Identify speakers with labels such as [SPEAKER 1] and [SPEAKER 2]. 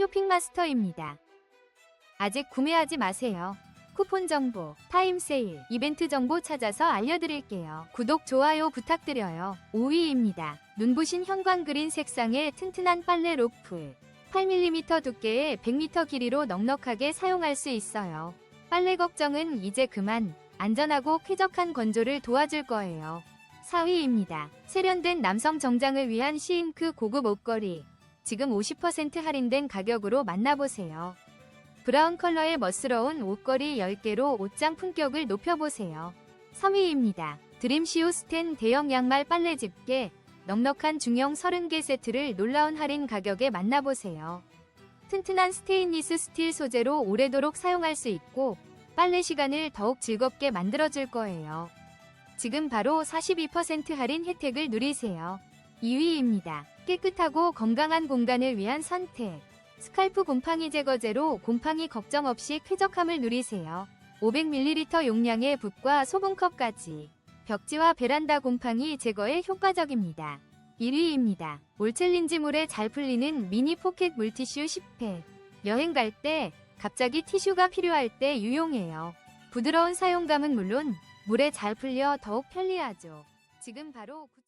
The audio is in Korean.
[SPEAKER 1] 쇼핑마스터입니다. 아직 구매하지 마세요. 쿠폰 정보, 타임 세일, 이벤트 정보 찾아서 알려드릴게요. 구독, 좋아요 부탁드려요. 5위입니다. 눈부신 형광 그린 색상의 튼튼한 빨래 로프. 8mm 두께의 100m 길이로 넉넉하게 사용할 수 있어요. 빨래 걱정은 이제 그만. 안전하고 쾌적한 건조를 도와줄 거예요. 4위입니다. 세련된 남성 정장을 위한 시잉크 고급 옷걸이. 지금 50% 할인된 가격으로 만나보세요. 브라운 컬러의 멋스러운 옷걸이 10개로 옷장 품격을 높여보세요. 3위입니다. 드림시오 스텐 대형 양말 빨래 집게 넉넉한 중형 30개 세트를 놀라운 할인 가격에 만나보세요. 튼튼한 스테인리스 스틸 소재로 오래도록 사용할 수 있고 빨래 시간을 더욱 즐겁게 만들어줄 거예요. 지금 바로 42% 할인 혜택을 누리세요. 2위입니다. 깨끗하고 건강한 공간을 위한 선택. 스칼프 곰팡이 제거제로 곰팡이 걱정 없이 쾌적함을 누리세요. 500ml 용량의 붓과 소분컵까지 벽지와 베란다 곰팡이 제거에 효과적입니다. 1위입니다. 올 챌린지 물에 잘 풀리는 미니 포켓 물티슈 10팩. 여행 갈 때 갑자기 티슈가 필요할 때 유용해요. 부드러운 사용감은 물론 물에 잘 풀려 더욱 편리하죠. 지금 바로 구-